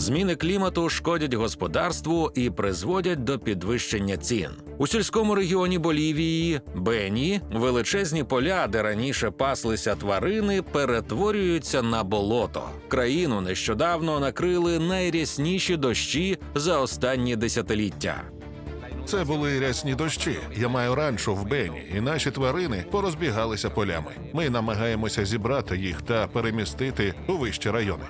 Зміни клімату шкодять господарству і призводять до підвищення цін. У сільському регіоні Болівії Бені величезні поля, де раніше паслися тварини, перетворюються на болото. Країну нещодавно накрили найрясніші дощі за останні десятиліття. Це були рясні дощі. Я маю ранчо в Бені, і наші тварини порозбігалися полями. Ми намагаємося зібрати їх та перемістити у вищі райони.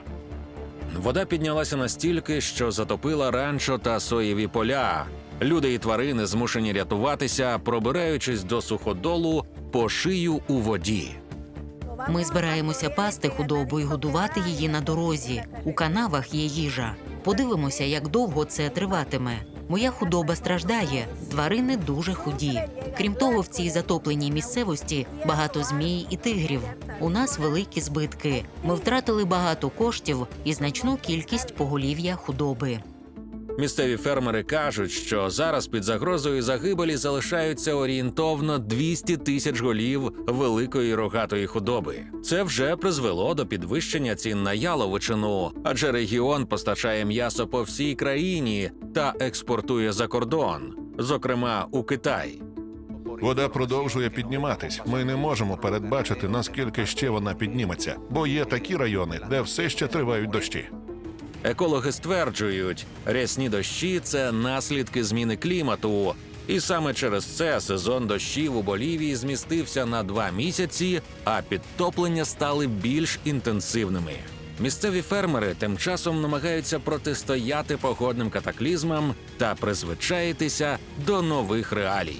Вода піднялася настільки, що затопила ранчо та соєві поля. Люди і тварини змушені рятуватися, пробираючись до суходолу по шию у воді. Ми збираємося пасти худобу і годувати її на дорозі. У канавах є їжа. Подивимося, як довго це триватиме. Моя худоба страждає, тварини дуже худі. Крім того, в цій затопленій місцевості багато змій і тигрів. У нас великі збитки. Ми втратили багато коштів і значну кількість поголів'я худоби. Місцеві фермери кажуть, що зараз під загрозою загибелі залишаються орієнтовно 200 тисяч голів великої рогатої худоби. Це вже призвело до підвищення цін на яловичину, адже регіон постачає м'ясо по всій країні та експортує за кордон, зокрема у Китай. Вода продовжує підніматись. Ми не можемо передбачити, наскільки ще вона підніметься, бо є такі райони, де все ще тривають дощі. Екологи стверджують, рясні дощі це наслідки зміни клімату. І саме через це сезон дощів у Болівії змістився на два місяці, а підтоплення стали більш інтенсивними. Місцеві фермери тим часом намагаються протистояти погодним катаклізмам та призвичаїтися до нових реалій.